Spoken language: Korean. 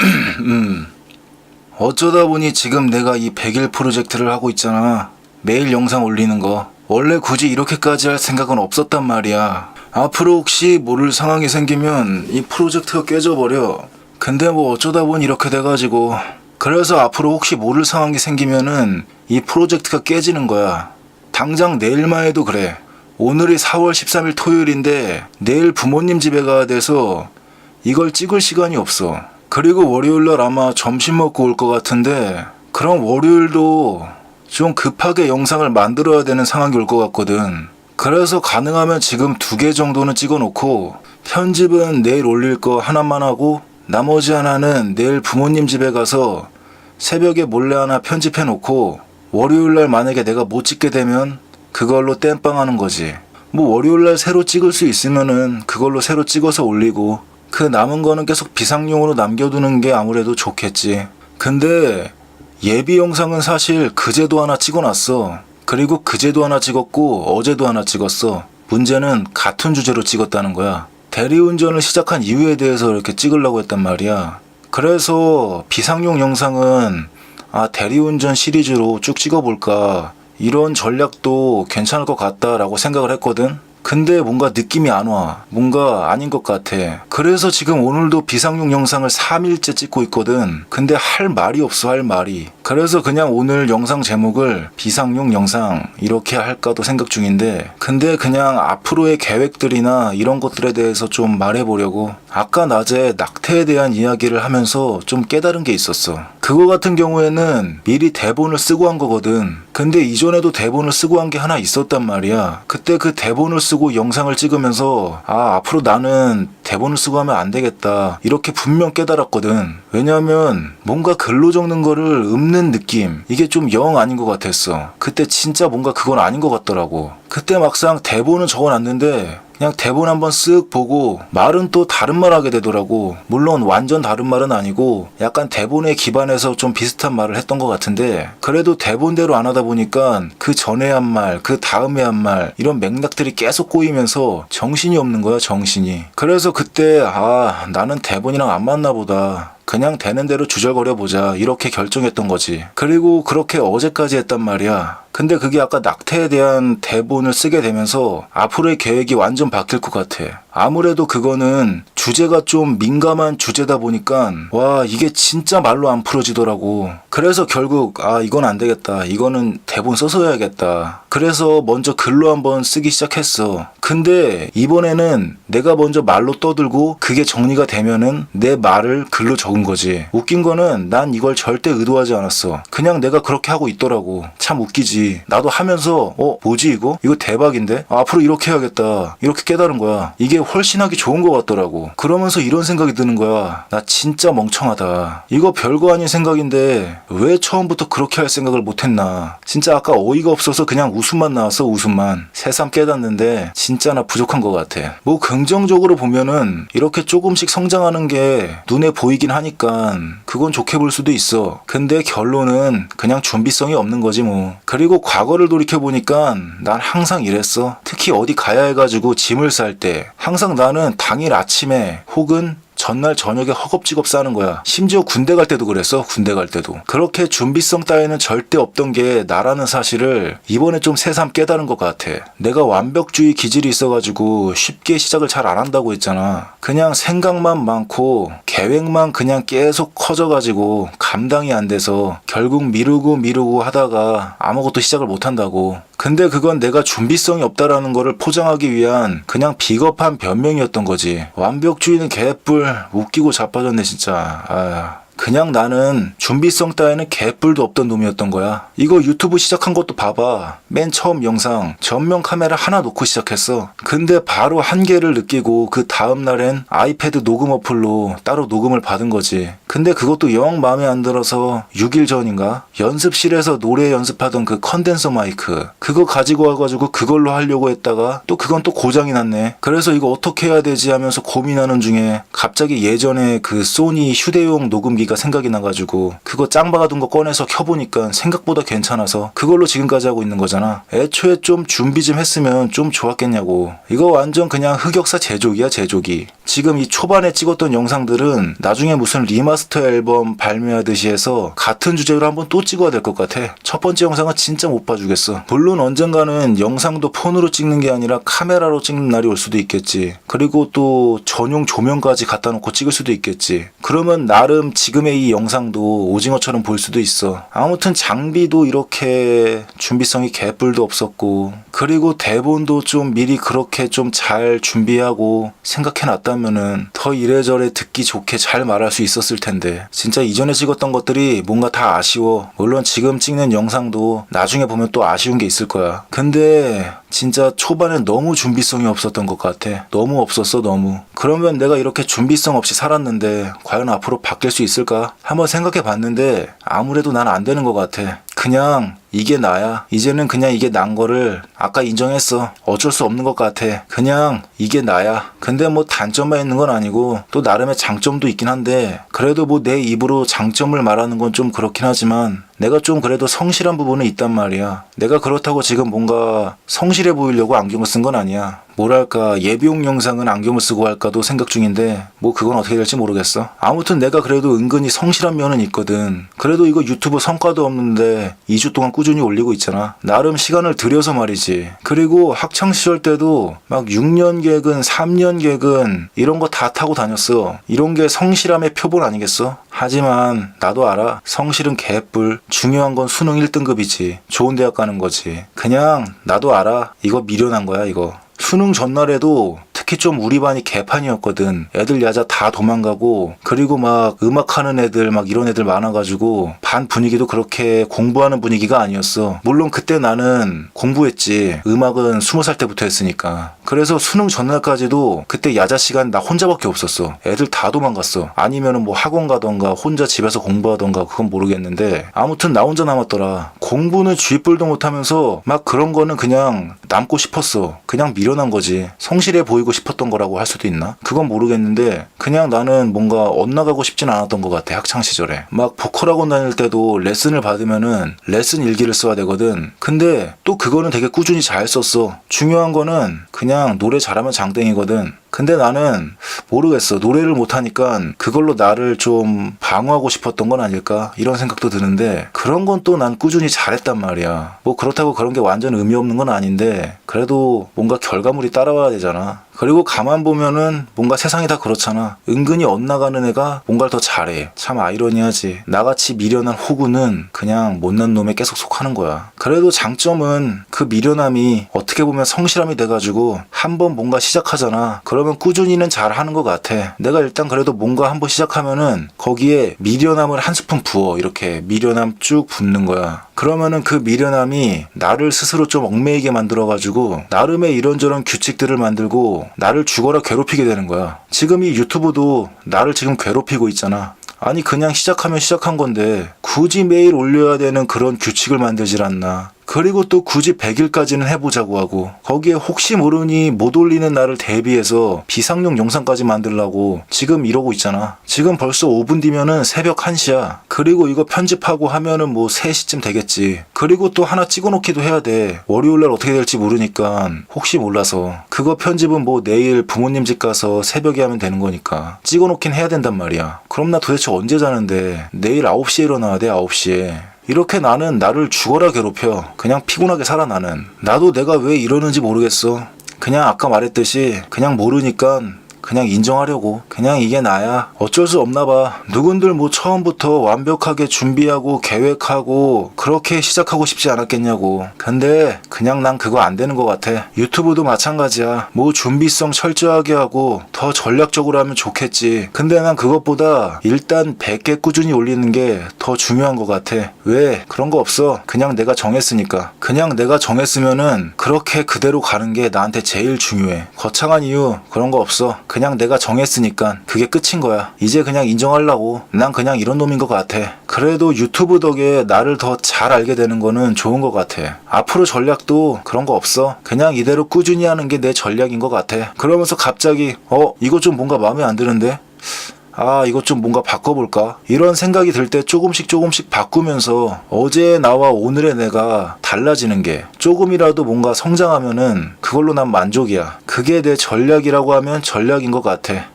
음. 어쩌다 보니 지금 내가 이 100일 프로젝트를 하고 있잖아. 매일 영상 올리는 거. 원래 굳이 이렇게까지 할 생각은 없었단 말이야. 앞으로 혹시 모를 상황이 생기면 이 프로젝트가 깨져버려. 근데 뭐 어쩌다 보니 이렇게 돼가지고. 그래서 앞으로 혹시 모를 상황이 생기면은 이 프로젝트가 깨지는 거야. 당장 내일만 해도 그래. 오늘이 4월 13일 토요일인데 내일 부모님 집에 가야 돼서 이걸 찍을 시간이 없어. 그리고 월요일날 아마 점심 먹고 올 것 같은데 그럼 월요일도 좀 급하게 영상을 만들어야 되는 상황이 올 것 같거든. 그래서 가능하면 지금 두 개 정도는 찍어 놓고 편집은 내일 올릴 거 하나만 하고 나머지 하나는 내일 부모님 집에 가서 새벽에 몰래 하나 편집해 놓고 월요일날 만약에 내가 못 찍게 되면 그걸로 땜빵 하는 거지. 뭐 월요일날 새로 찍을 수 있으면은 그걸로 새로 찍어서 올리고 그 남은 거는 계속 비상용으로 남겨두는 게 아무래도 좋겠지. 근데 예비 영상은 사실 그제도 하나 찍어놨어. 그리고 그제도 하나 찍었고 어제도 하나 찍었어. 문제는 같은 주제로 찍었다는 거야. 대리운전을 시작한 이유에 대해서 이렇게 찍으려고 했단 말이야. 그래서 비상용 영상은 아 대리운전 시리즈로 쭉 찍어볼까 이런 전략도 괜찮을 것 같다라고 생각을 했거든. 근데 뭔가 느낌이 안 와. 뭔가 아닌 것 같아. 그래서 지금 오늘도 비상용 영상을 3일째 찍고 있거든. 근데 할 말이 없어, 할 말이. 그래서 그냥 오늘 영상 제목을 비상용 영상 이렇게 할까도 생각 중인데, 근데 그냥 앞으로의 계획들이나 이런 것들에 대해서 좀 말해보려고. 아까 낮에 낙태에 대한 이야기를 하면서 좀 깨달은 게 있었어. 그거 같은 경우에는 미리 대본을 쓰고 한 거거든. 근데 이전에도 대본을 쓰고 한 게 하나 있었단 말이야. 그때 그 대본을 쓰고 영상을 찍으면서 아, 앞으로 나는 대본을 쓰고 하면 안 되겠다. 이렇게 분명 깨달았거든. 왜냐면 뭔가 글로 적는 거를 읊는 느낌. 이게 좀 영 아닌 것 같았어. 그때 진짜 뭔가 그건 아닌 것 같더라고. 그때 막상 대본은 적어놨는데 그냥 대본 한번 쓱 보고 말은 또 다른 말 하게 되더라고. 물론 완전 다른 말은 아니고 약간 대본에 기반해서 좀 비슷한 말을 했던 것 같은데 그래도 대본대로 안 하다 보니까 그 전에 한 말, 그 다음에 한 말 이런 맥락들이 계속 꼬이면서 정신이 없는 거야, 정신이. 그래서 그때 아, 나는 대본이랑 안 맞나 보다. 그냥 되는 대로 주절거려 보자 이렇게 결정했던 거지. 그리고 그렇게 어제까지 했단 말이야. 근데 그게 아까 낙태에 대한 대본을 쓰게 되면서 앞으로의 계획이 완전 바뀔 것 같아. 아무래도 그거는 주제가 좀 민감한 주제다 보니까 와 이게 진짜 말로 안 풀어지더라고. 그래서 결국 아 이건 안 되겠다. 이거는 대본 써서 해야겠다. 그래서 먼저 글로 한번 쓰기 시작했어. 근데 이번에는 내가 먼저 말로 떠들고 그게 정리가 되면은 내 말을 글로 적은 거지. 웃긴 거는 난 이걸 절대 의도하지 않았어. 그냥 내가 그렇게 하고 있더라고. 참 웃기지. 나도 하면서 어 뭐지 이거? 이거 대박인데? 아, 앞으로 이렇게 해야겠다. 이렇게 깨달은 거야. 이게 훨씬 하기 좋은 것 같더라고. 그러면서 이런 생각이 드는 거야. 나 진짜 멍청하다. 이거 별거 아닌 생각인데 왜 처음부터 그렇게 할 생각을 못했나. 진짜 아까 어이가 없어서 그냥 웃음만 나왔어 웃음만. 새삼 깨닫는데 진짜 나 부족한 것 같아. 뭐 긍정적으로 보면은 이렇게 조금씩 성장하는 게 눈에 보이긴 하니까 그건 좋게 볼 수도 있어. 근데 결론은 그냥 준비성이 없는 거지 뭐. 그리고 과거를 돌이켜 보니까 난 항상 이랬어. 특히 어디 가야 해가지고 짐을 쌀 때 항상 나는 당일 아침에 혹은 전날 저녁에 허겁지겁 싸는 거야. 심지어 군대 갈 때도 그랬어. 군대 갈 때도. 그렇게 준비성 따위는 절대 없던 게 나라는 사실을 이번에 좀 새삼 깨달은 것 같아. 내가 완벽주의 기질이 있어가지고 쉽게 시작을 잘 안 한다고 했잖아. 그냥 생각만 많고 계획만 그냥 계속 커져가지고 감당이 안 돼서 결국 미루고 미루고 하다가 아무것도 시작을 못 한다고. 근데 그건 내가 준비성이 없다라는 거를 포장하기 위한 그냥 비겁한 변명이었던 거지. 완벽주의는 개뿔 웃기고 자빠졌네 진짜. 아. 그냥 나는 준비성 따위는 개뿔도 없던 놈이었던 거야. 이거 유튜브 시작한 것도 봐봐. 맨 처음 영상 전면 카메라 하나 놓고 시작했어. 근데 바로 한계를 느끼고 그 다음 날엔 아이패드 녹음 어플로 따로 녹음을 받은 거지. 근데 그것도 영 마음에 안 들어서 6일 전인가? 연습실에서 노래 연습하던 그 컨덴서 마이크. 그거 가지고 와가지고 그걸로 하려고 했다가 또 그건 또 고장이 났네. 그래서 이거 어떻게 해야 되지 하면서 고민하는 중에 갑자기 예전에 그 소니 휴대용 녹음기가 생각이 나가지고 그거 짱 박아둔 거 꺼내서 켜보니까 생각보다 괜찮아서 그걸로 지금까지 하고 있는 거잖아. 애초에 좀 준비 좀 했으면 좀 좋았겠냐고. 이거 완전 그냥 흑역사 제조기야 제조기. 지금 이 초반에 찍었던 영상들은 나중에 무슨 리마스터 앨범 발매하듯이 해서 같은 주제로 한번 또 찍어야 될 것 같아. 첫 번째 영상은 진짜 못 봐주겠어. 물론 언젠가는 영상도 폰으로 찍는 게 아니라 카메라로 찍는 날이 올 수도 있겠지. 그리고 또 전용 조명까지 갖다 놓고 찍을 수도 있겠지. 그러면 나름 지금의 이 영상도 오징어처럼 보일 수도 있어. 아무튼 장비도 이렇게 준비성이 개뿔도 없었고, 그리고 대본도 좀 미리 그렇게 좀 잘 준비하고 생각해 놨 다면은 더 이래저래 듣기 좋게 잘 말할 수 있었을 텐데. 진짜 이전에 찍었던 것들이 뭔가 다 아쉬워. 물론 지금 찍는 영상도 나중에 보면 또 아쉬운 게 있을 거야. 근데 진짜 초반에 너무 준비성이 없었던 것 같아. 너무 없었어, 너무. 그러면 내가 이렇게 준비성 없이 살았는데 과연 앞으로 바뀔 수 있을까? 한번 생각해 봤는데 아무래도 난 안 되는 것 같아. 그냥 이게 나야. 이제는 그냥 이게 난 거를 아까 인정했어. 어쩔 수 없는 것 같아. 그냥 이게 나야. 근데 뭐 단점만 있는 건 아니고 또 나름의 장점도 있긴 한데 그래도 뭐 내 입으로 장점을 말하는 건 좀 그렇긴 하지만 내가 좀 그래도 성실한 부분은 있단 말이야. 내가 그렇다고 지금 뭔가 성실해 보이려고 안경을 쓴 건 아니야. 뭐랄까 예비용 영상은 안경을 쓰고 할까도 생각 중인데 뭐 그건 어떻게 될지 모르겠어. 아무튼 내가 그래도 은근히 성실한 면은 있거든. 그래도 이거 유튜브 성과도 없는데 2주 동안 꾸준히 올리고 있잖아. 나름 시간을 들여서 말이지. 그리고 학창 시절 때도 막 6년 계획은 3년 계획은 이런 거 다 타고 다녔어. 이런 게 성실함의 표본 아니겠어? 하지만 나도 알아. 성실은 개뿔. 중요한 건 수능 1등급이지. 좋은 대학 가는 거지. 그냥 나도 알아. 이거 미련한 거야, 이거. 수능 전날에도 특히 좀 우리 반이 개판이었거든. 애들 야자 다 도망가고 그리고 막 음악하는 애들 막 이런 애들 많아가지고 반 분위기도 그렇게 공부하는 분위기가 아니었어. 물론 그때 나는 공부했지. 음악은 스무 살 때부터 했으니까. 그래서 수능 전날까지도 그때 야자 시간 나 혼자밖에 없었어. 애들 다 도망갔어. 아니면은 뭐 학원 가던가 혼자 집에서 공부하던가 그건 모르겠는데 아무튼 나 혼자 남았더라. 공부는 쥐뿔도 못하면서 막 그런 거는 그냥 남고 싶었어. 그냥 미련한 거지. 성실해 보이고 싶었던 거라고 할 수도 있나? 그건 모르겠는데 그냥 나는 뭔가 엇나가고 싶진 않았던 것 같아 학창 시절에. 막 보컬 학원 다닐 때도 레슨을 받으면은 레슨 일기를 써야 되거든. 근데 또 그거는 되게 꾸준히 잘 썼어. 중요한 거는 그냥 노래 잘하면 장땡이거든. 근데 나는 모르겠어. 노래를 못하니까 그걸로 나를 좀 방어하고 싶었던 건 아닐까? 이런 생각도 드는데 그런 건 또 난 꾸준히 잘했단 말이야. 뭐 그렇다고 그런 게 완전 의미 없는 건 아닌데 그래도 뭔가 결과물이 따라와야 되잖아. 그리고 가만 보면은 뭔가 세상이 다 그렇잖아. 은근히 엇나가는 애가 뭔가를 더 잘해. 참 아이러니하지. 나같이 미련한 호구는 그냥 못난 놈에 계속 속하는 거야. 그래도 장점은 그 미련함이 어떻게 보면 성실함이 돼가지고 한번 뭔가 시작하잖아. 그 러면 꾸준히는 잘 하는 것 같아. 내가 일단 그래도 뭔가 한번 시작하면은 거기에 미련함을 한 스푼 부어. 이렇게 미련함 쭉 붓는 거야. 그러면은 그 미련함이 나를 스스로 좀 얽매이게 만들어가지고 나름의 이런저런 규칙들을 만들고 나를 죽어라 괴롭히게 되는 거야. 지금 이 유튜브도 나를 지금 괴롭히고 있잖아. 아니 그냥 시작하면 시작한 건데 굳이 매일 올려야 되는 그런 규칙을 만들질 않나. 그리고 또 굳이 100일까지는 해보자고 하고 거기에 혹시 모르니 못 올리는 날을 대비해서 비상용 영상까지 만들라고 지금 이러고 있잖아. 지금 벌써 5분 뒤면은 새벽 1시야. 그리고 이거 편집하고 하면은 뭐 3시쯤 되겠지. 그리고 또 하나 찍어놓기도 해야 돼. 월요일날 어떻게 될지 모르니까 혹시 몰라서 그거 편집은 뭐 내일 부모님 집 가서 새벽에 하면 되는 거니까 찍어놓긴 해야 된단 말이야. 그럼 나 도대체 언제 자는데 내일 9시에 일어나야 돼 9시에. 이렇게 나는 나를 죽어라 괴롭혀. 그냥 피곤하게 살아 나는. 나도 내가 왜 이러는지 모르겠어. 그냥 아까 말했듯이 그냥 모르니까 그냥 인정하려고. 그냥 이게 나야. 어쩔 수 없나 봐. 누군들 뭐 처음부터 완벽하게 준비하고 계획하고 그렇게 시작하고 싶지 않았겠냐고. 근데 그냥 난 그거 안 되는 것 같아. 유튜브도 마찬가지야. 뭐 준비성 철저하게 하고 더 전략적으로 하면 좋겠지. 근데 난 그것보다 일단 100개 꾸준히 올리는 게 더 중요한 것 같아. 왜? 그런 거 없어. 그냥 내가 정했으니까. 그냥 내가 정했으면은 그렇게 그대로 가는 게 나한테 제일 중요해. 거창한 이유 그런 거 없어. 그냥 내가 정했으니까 그게 끝인 거야. 이제 그냥 인정하려고. 난 그냥 이런 놈인 것 같아. 그래도 유튜브 덕에 나를 더 잘 알게 되는 거는 좋은 것 같아. 앞으로 전략도 그런 거 없어. 그냥 이대로 꾸준히 하는 게 내 전략인 것 같아. 그러면서 갑자기 어 이거 좀 뭔가 마음에 안 드는데 아, 이것 좀 뭔가 바꿔볼까? 이런 생각이 들 때 조금씩 조금씩 바꾸면서 어제 나와 오늘의 내가 달라지는 게 조금이라도 뭔가 성장하면은 그걸로 난 만족이야. 그게 내 전략이라고 하면 전략인 것 같아.